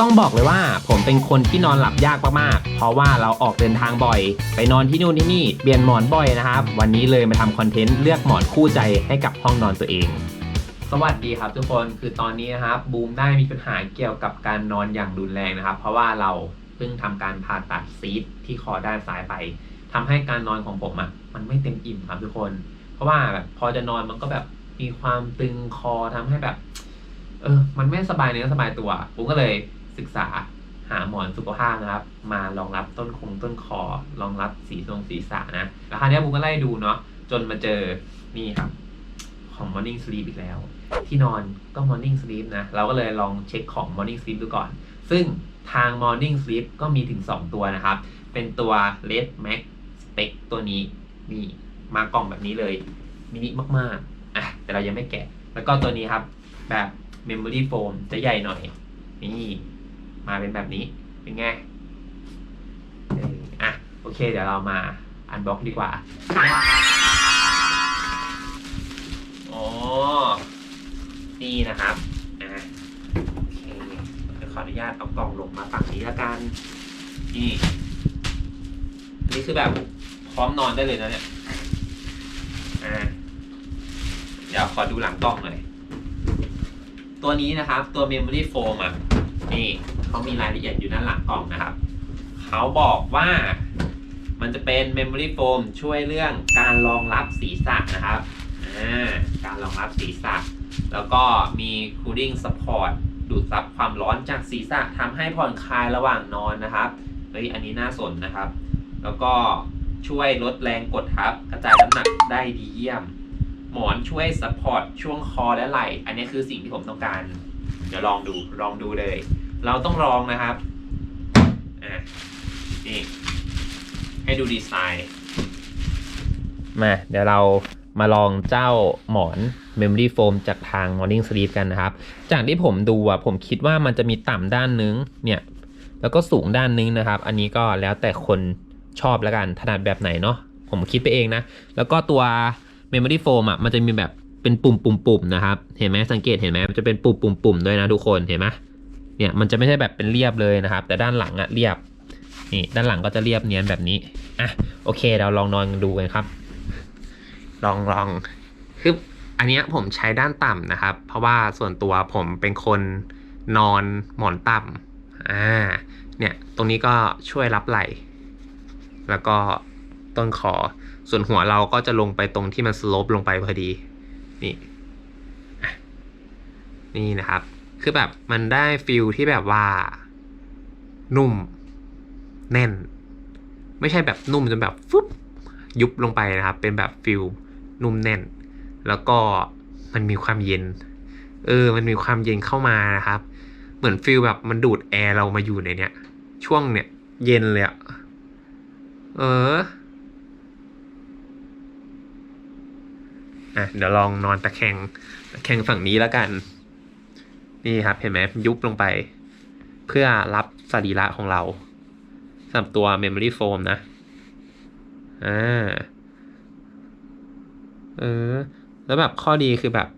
ต้องบอกเลยว่าผมเป็นคนที่นอนหลับยากมากๆ เพราะว่าเราออกเดินทางบ่อย ไปนอนที่นู่นที่นี่เปลี่ยนหมอนบ่อยนะครับ วันนี้เลยมาทำคอนเทนต์เลือกหมอนคู่ใจให้กับห้องนอนตัวเอง สวัสดีครับทุกคนคือตอนนี้นะครับบูมได้มีปัญหาเกี่ยวกับการนอนอย่างรุนแรงนะครับ เพราะว่าเราเพิ่งทำการผ่าตัดซีสที่คอด้านซ้ายไปทำให้การนอนของผมอะมันไม่เต็มอิ่มครับทุกคน เพราะว่าแบบพอจะนอนมันก็แบบมีความตึงคอทำให้แบบ เออ มันไม่สบายเนื้อสบายตัวผมก็เลย ศึกษาหาหมอนสุขภาพนะครับ มารองรับต้นคงต้นคอรองรับสีทรงศีรษะนะแล้วคราวเนี้ยผมก็ไล่ดูเนาะจนมาเจอนี่ครับของ Morning Sleep อีกแล้ว ที่นอนก็ Morning Sleep นะ เราก็เลยลองเช็คของ Morning Sleep ดูก่อน ซึ่งทาง Morning Sleep ก็มีถึง 2 ตัวนะครับ เป็นตัว Red Max Spec ตัวนี้นี่มากล่องแบบนี้เลยมินิมากๆอะแต่เรายังไม่แกะ แล้วก็ตัวนี้ครับ แบบ Memory Foam จะใหญ่หน่อย นี่ มาเป็นแบบนี้ เป็นไงอออะ โอเค เดี๋ยวเรามาอันบ็อกดีกว่าโอ๋อนี่นะครับอะโอเคเดี๋ยวขออนุญาตเอากล่องลงมาฝั่งนี้แล้วกัน นี่อันนี่คือแบบพร้อมนอนได้เลยนะเนี่ยอ่าเดี๋ยวขอดูหลังกล้องหน่อย ตัวนี้นะครับ ตัว Memory Foam อะ นี่ เขามีรายละเอียดอยู่ด้านหลังกล่องนะครับ เขาบอกว่ามันจะเป็น Memory Foam ช่วยเรื่องการรองรับศีรษะนะครับการรองรับศีรษะ แล้วก็มี cooling support ดูดซับความร้อนจากศีรษะทำให้ผ่อนคลายระหว่างนอนนะครับเฮ้ยอันนี้น่าสนนะครับ แล้วก็ช่วยลดแรงกดทับ กระจายน้ำหนักได้ดีเยี่ยม หมอนช่วยซัพพอร์ตช่วงคอและไหล่ อันนี้คือสิ่งที่ผมต้องการ เดี๋ยวลองดูลองดูเลย เราต้องลองนะครับอะนี่ให้ดูดีไซน์มาเดี๋ยวเรามาลองเจ้าหมอน Memory Foam จากทาง Morning Sleep กันนะครับ จากที่ผมดูอะผมคิดว่ามันจะมีต่ำด้านนึงเนี่ยแล้วก็สูงด้านนึงนะครับ อันนี้ก็แล้วแต่คนชอบแล้วกันถนัดแบบไหนเนาะผมคิดไปเองนะ แล้วก็ตัว Memory Foam อะมันจะมีแบบเป็นปุ่มปุ่มปุ่มนะครับ เห็นไหมสังเกตเห็นไหมมันจะเป็นปุ่มปุ่มปุ่มด้วยนะทุกคนเห็นไหม เนี่ยมันจะไม่ใช่แบบเป็นเรียบเลยนะครับ แต่ด้านหลังอะเรียบนี่ด้านหลังก็จะเรียบเนียนแบบนี้อะโอเคเราลองนอนดูกันครับ ลองลองคืออันนี้ผมใช้ด้านต่ำนะครับ เพราะว่าส่วนตัวผมเป็นคนนอนหมอนต่ำอ่าเนี่ยตรงนี้ก็ช่วยรับไหล่แล้วก็ต้นคอส่วนหัวเราก็จะลงไปตรงที่มันสโลปลงไปพอดี นี่ นี่นะครับ คือแบบมันได้ฟิลที่แบบว่า นุ่ม แน่น ไม่ใช่แบบนุ่มจนแบบฟึบยุบลงไปนะครับ เป็นแบบฟิลนุ่มแน่น แล้วก็มันมีความเย็น เออ มันมีความเย็นเข้ามานะครับ เหมือนฟิลแบบมันดูดแอร์เรามาอยู่ในเนี้ย ช่วงเนี้ยเย็นเลยอะเอออะเดี๋ยวลองนอนตะแคงตะแคงฝั่งนี้แล้วกัน นี่ครับเห็นไหมยุบลงไป เพื่อรับสรีระของเราสำหรับตัว Memory Foam นะอ่าเออ แล้วแบบข้อดีคือแบบ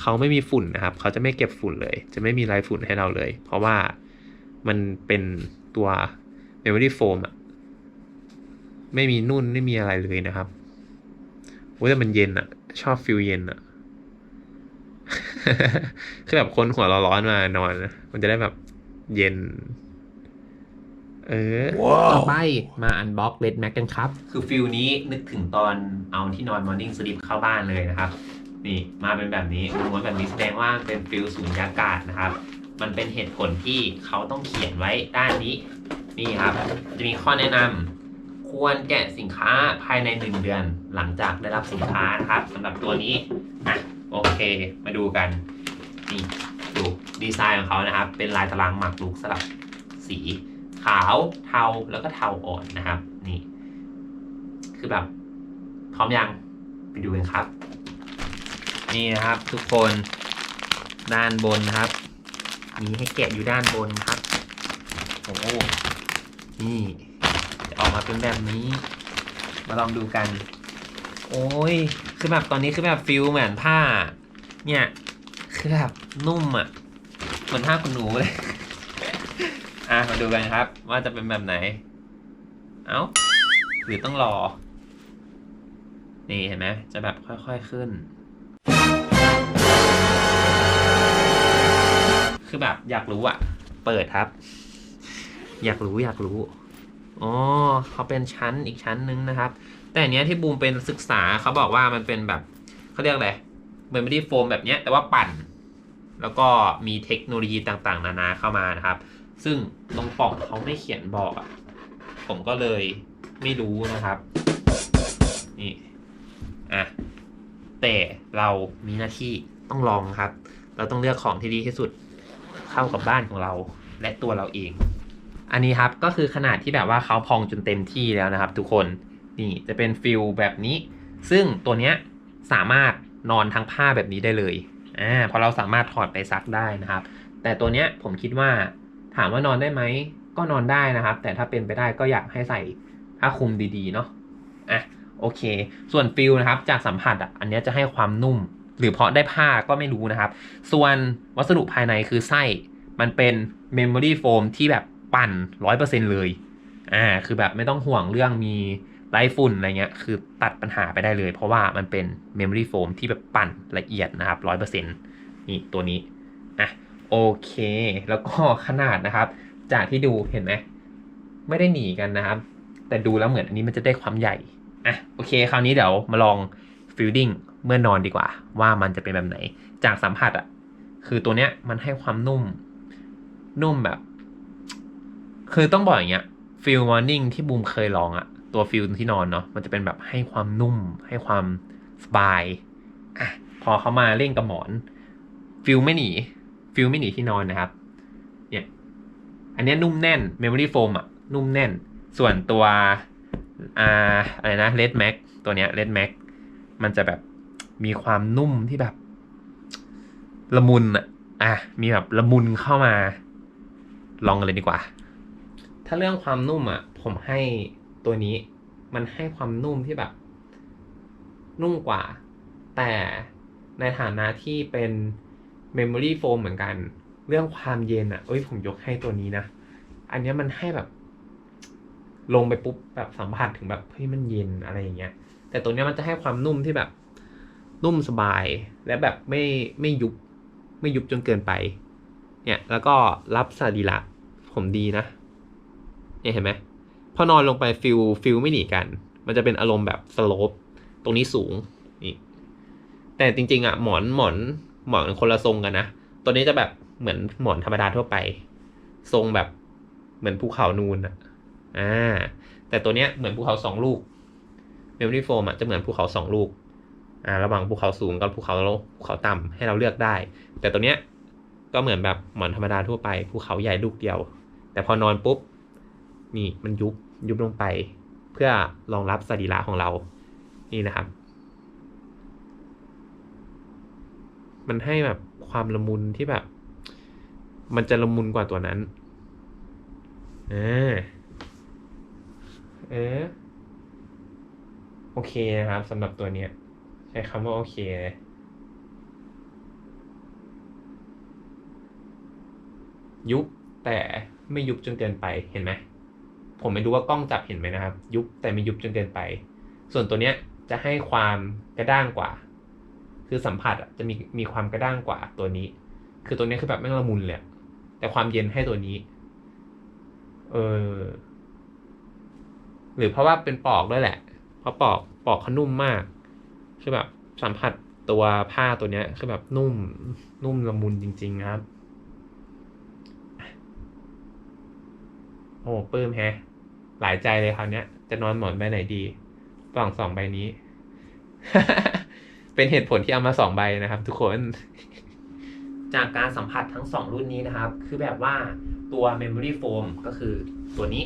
เขาไม่มีฝุ่นนะครับ เขาจะไม่เก็บฝุ่นเลย จะไม่มีลายฝุ่นให้เราเลย เพราะว่ามันเป็นตัว Memory Foam อะไม่มีนุ่นไม่มีอะไรเลยนะครับโอ้ยแต่มันเย็นอะชอบฟิลเย็นอะ คือแบบคนหัวร้อนๆมานอนนะมันจะได้แบบเย็น เออ ต่อไปมาอันบ็อกเลดแม็กกันครับ คือฟิลนี้นึกถึงตอนเอาที่นอน Morning Sleep เข้าบ้านเลยนะครับ นี่มาเป็นแบบนี้ม้วนแบบนี้แสดงว่าเป็นฟิลสูญญากาศนะครับ มันเป็นเหตุผลที่เขาต้องเขียนไว้ด้านนี้ นี่ครับ จะมีข้อแนะนำควรแกะสินค้าภายใน1เดือนหลังจากได้รับสินค้านะครับสำหรับตัวนี้อะ โอเค มาดูกัน นี่ดูดีไซน์ของเขานะครับ เป็นลายตารางหมากรุกสลับสีขาวเทาแล้วก็เทาอ่อนนะครับ นี่ คือแบบ พร้อมยังไปดูกันครับ นี่นะครับ ทุกคนด้านบนนะครับ มีให้แกะอยู่ด้านบนครับโอ้โหนี่ จะออกมาเป็นแบบนี้ มาลองดูกัน โอ้ย คือแบบตอนนี้คือแบบฟิลเหมือนผ้า เนี่ย คือแบบนุ่มอะ เหมือนผ้าขนหนูเลย อะ มาดูกันครับ ว่าจะเป็นแบบไหน เอ้า หรือต้องรอ นี่เห็นไหม จะแบบค่อยๆขึ้น คือแบบอยากรู้อะ เปิดครับ อยากรู้อยากรู้ อ๋อเขาเป็นชั้นอีกชั้นหนึงนะครับ แต่อันเนี้ยที่บูมเป็นศึกษาเขาบอกว่ามันเป็นแบบเขาเรียกอะไรเหมือนไม่ได้โฟมแบบเนี้ยแต่ว่าปั่น แล้วก็มีเทคโนโลยีต่างๆ นานาเข้ามานะครับ ซึ่งตรงปล่องเขาไม่เขียนบอกอะผมก็เลยไม่รู้นะครับ นี่อะแต่เรามีหน้าที่ต้องลองครับ เราต้องเลือกของที่ดีที่สุดเข้ากับบ้านของเราและตัวเราเอง อันนี้ครับก็คือขนาดที่แบบว่าเขาพองจนเต็มที่แล้วนะครับ ทุกคนนี่จะเป็นฟิลแบบนี้ ซึ่งตัวเนี้ยสามารถนอนทั้งผ้าแบบนี้ได้เลยอ่าพราะเราสามารถถอดไปซักได้นะครับ แต่ตัวเนี้ยผมคิดว่าถามว่านอนได้ไหมก็นอนได้นะครับ แต่ถ้าเป็นไปได้ก็อยากให้ใส่ผ้าคลุมดีๆเนาะอะโอเค ส่วนฟิลนะครับจากสัมผัสอะอันนี้จะให้ความนุ่ม หรือเพราะได้ผ้าก็ไม่รู้นะครับ ส่วนวัสดุภายในคือไส้มันเป็นเมมโมรี่โฟมที่แบบ ปั่นร้อยเปอร์เซ็นเลย อ่า คือแบบไม่ต้องห่วงเรื่องมีไรฝุ่นอะไรเงี้ย คือตัดปัญหาไปได้เลย เพราะว่ามันเป็นเมมโมรี่โฟมที่แบบปั่นละเอียดนะครับร้อยเปอร์เซ็นนี่ตัวนี้ อะ โอเค แล้วก็ขนาดนะครับ จากที่ดูเห็นไหมไม่ได้หนีกันนะครับ แต่ดูแล้วเหมือนอันนี้มันจะได้ความใหญ่ อะ โอเค คราวนี้เดี๋ยวมาลองฟิลดิ้งเมื่อนอนดีกว่า ว่ามันจะเป็นแบบไหน จากสัมผัสอะคือตัวเนี้ยมันให้ความนุ่ม นุ่มแบบ คือต้องบอกอย่างเงี้ยฟิลมอร์นิ่งที่บูมเคยลองอะตัวฟิลที่นอนเนาะมันจะเป็นแบบให้ความนุ่ม ให้ความสบายอะพอเขามาเล่นกับหมอน ฟิลไม่หนี ฟิลไม่หนีที่นอนนะครับ เนี่ย อันนี้นุ่มแน่นเมมโมรี่โฟมอะนุ่มแน่น ส่วนตัวอ่าอะไรนะเลดแม็กตัวเนี้ยเลดแม็กมันจะแบบมีความนุ่มที่แบบ ละมุนอะอะมีแบบละมุนเข้ามา ลองกันเลยดีกว่า ถ้าเรื่องความนุ่มอะ ผมให้ตัวนี้ มันให้ความนุ่มที่แบบ นุ่มกว่า แต่ในฐานะที่เป็น Memory Foam เหมือนกัน เรื่องความเย็นอะเอ้ยผมยกให้ตัวนี้นะ อันนี้มันให้แบบ ลงไปปุ๊บแบบสัมผัสถึงแบบเฮ้ยมันเย็นอะไรอย่างเงี้ย แต่ตัวเนี้ยมันจะให้ความนุ่มที่แบบ นุ่มสบายและแบบไม่ไม่ยุบไม่ยุบจนเกินไป เนี่ย แล้วก็รับสรีระผมดีนะ เนี่ยเห็นไหมพอนอนลงไปฟิลฟิลไม่หนีกัน มันจะเป็นอารมณ์แบบสโลปตรงนี้สูงนี่แต่จริง ๆอะหมอนหมอนหมอนคนละทรงกันนะตัวนี้จะแบบเหมือนหมอนธรรมดาทั่วไป ทรงแบบเหมือนภูเขานูนอะอ่าแต่ตัวเนี้ยเหมือนภูเขาสองลูกเมมโมรี่โฟมอะจะเหมือนภูเขาสองลูกอ่าระหว่างภูเขาสูงกับภูเขาภูเขาต่ำให้เราเลือกได้ แต่ตัวเนี้ยก็เหมือนแบบหมอนธรรมดาทั่วไปภูเขาใหญ่ลูกเดียว แต่พอนอนปุ๊บ นี่มันยุบยุบลงไป เพื่อรองรับสรีระของเรา นี่นะครับ มันให้แบบความละมุนที่แบบ มันจะละมุนกว่าตัวนั้น เออ เออ โอเคนะครับสำหรับตัวเนี้ย ใช้คำว่าโอเคเลยยุบแต่ไม่ยุบจนเกินไปเห็นไหม ผมไม่รู้ว่ากล้องจับเห็นไหมนะครับ ยุบแต่ไม่ยุบจนเกินไป ส่วนตัวเนี้ยจะให้ความกระด้างกว่า คือสัมผัสจะมีมีความกระด้างกว่าตัวนี้ คือตัวนี้คือแบบไม่งละมุนเลยแต่ความเย็นให้ตัวนี้ เออหรือเพราะว่าเป็นปอกด้วยแหละ เพราะปอกปอกเขานุ่มมาก คือแบบสัมผัสตัวผ้าตัวเนี้ยคือแบบนุ่มนุ่มละมุนจริง ๆ ครับ โอ้ปลื้มแฮะ หลายใจเลยคราวเนี้ย จะนอนหมอนใบไหนดีระหว่างสองใบนี้ เป็นเหตุผลที่เอามาสองใบนะครับ ทุกคน จากการสัมผัสทั้งสองรุ่นนี้นะครับ คือแบบว่าตัว Memory Foam ก็คือตัวนี้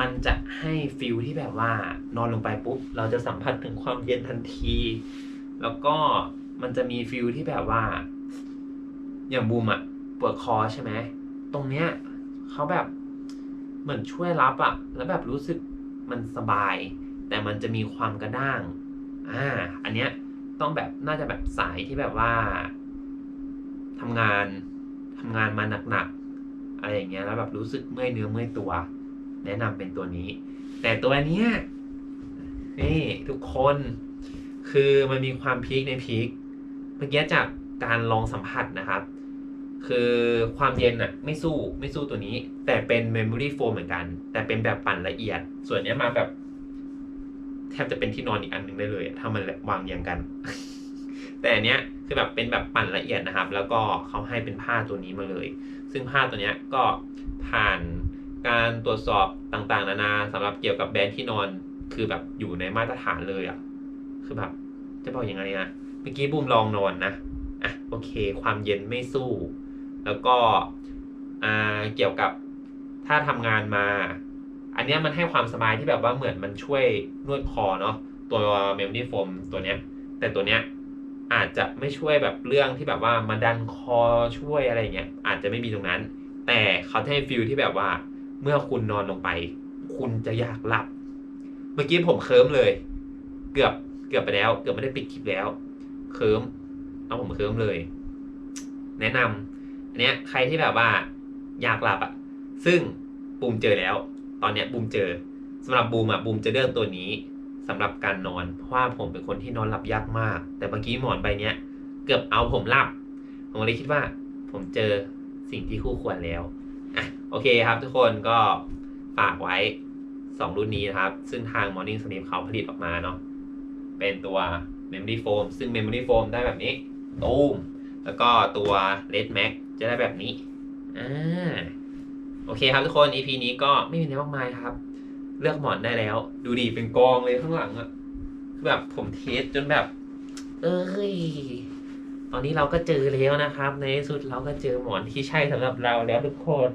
มันจะให้ฟิลที่แบบว่านอนลงไปปุ๊บ เราจะสัมผัสถึงความเย็นทันที แล้วก็มันจะมีฟิลที่แบบว่า อย่างบูมอะปวดคอใช่ไหม ตรงเนี้ยเขาแบบ เหมือนช่วยรับอะแล้วแบบรู้สึกมันสบาย แต่มันจะมีความกระด้างอ่าอันเนี้ยต้องแบบน่าจะแบบสายที่แบบว่าทำงานทำงานมาหนักๆอะไรอย่างเงี้ยแล้วแบบรู้สึกเมื่อยเนื้อเมื่อยตัว แนะนำเป็นตัวนี้ แต่ตัวเนี้ยนี่ทุกคนคือมันมีความพีคในพีคเมื่อกี้จากการลองสัมผัสนะครับ คือความเย็นอะไม่สู้ไม่สู้ตัวนี้ แต่เป็น Memory Foam เหมือนกัน แต่เป็นแบบปั่นละเอียด ส่วนนี้มาแบบ แทบจะเป็นที่นอนอีกอันหนึ่งได้เลย ถ้ามันวางเรียงกัน แต่อันเนี้ยคือแบบเป็นแบบปั่นละเอียดนะครับ แล้วก็เขาให้เป็นผ้าตัวนี้มาเลย ซึ่งผ้าตัวเนี้ยก็ผ่านการตรวจสอบต่างๆ นานาสำหรับเกี่ยวกับแบรนด์ที่นอน คือแบบอยู่ในมาตรฐานเลยอะ่ะ คือแบบ จะบอกยังไงอะเมื่อกี้บูมลองนอนนะ อะโอเค ความเย็นไม่สู้ แล้วก็เกี่ยวกับถ้าทำงานมา อันเนี้ยมันให้ความสบายที่แบบว่าเหมือนมันช่วยนวดคอเนาะตัวเมม o รี่โฟมตัวเนี้ย แต่ตัวเนี้ยอาจจะไม่ช่วยแบบเรื่องที่แบบว่ามาดันคอช่วยอะไรเงี้ยอาจจะไม่มีตรงนั้น แต่เขาจะให้ฟิลที่แบบว่า เมื่อคุณนอนลงไป คุณจะอยากหลับ เมื่อกี้ผมเคิร์มเลย เกือบเกือบไปแล้ว เกือบไม่ได้ปิดคลิปแล้ว เคิร์มเอาผมเคิร์มเลย แนะนำ อันเนี้ยใครที่แบบว่าอยากหลับอะ ซึ่งบูมเจอแล้ว ตอนเนี้ยบูมเจอสำหรับบูมอะบูมจะเลือกตัวนี้สำหรับการนอน เพราะว่าผมเป็นคนที่นอนหลับยากมาก แต่เมื่อกี้หมอนใบเนี้ยเกือบเอาผมหลับ ผมเลยคิดว่า ผมเจอสิ่งที่คู่ควรแล้วอะโอเคครับทุกคนก็ฝากไว้ 2 รุ่นนี้นะครับ ซึ่งทาง Morning Sleep เขาผลิตออกมาเนาะเป็นตัว Memory Foam ซึ่ง Memory Foam ได้แบบนี้ตูมแล้วก็ตัว Red Max จะได้แบบนี้อ่าโอเคครับทุกคน EP นี้ก็ไม่มีอะไรมากมายครับ เลือกหมอนได้แล้ว ดูดีเป็นกองเลยข้างหลังอะแบบผมเทสจนแบบ เอ้ย ตอนนี้เราก็เจอแล้วนะครับ ในที่สุดเราก็เจอหมอนที่ใช่สำหรับเราแล้วทุกคน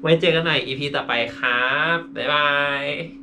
ไว้เจอกันใหม่ EP ต่อไปครับ บ๊ายบาย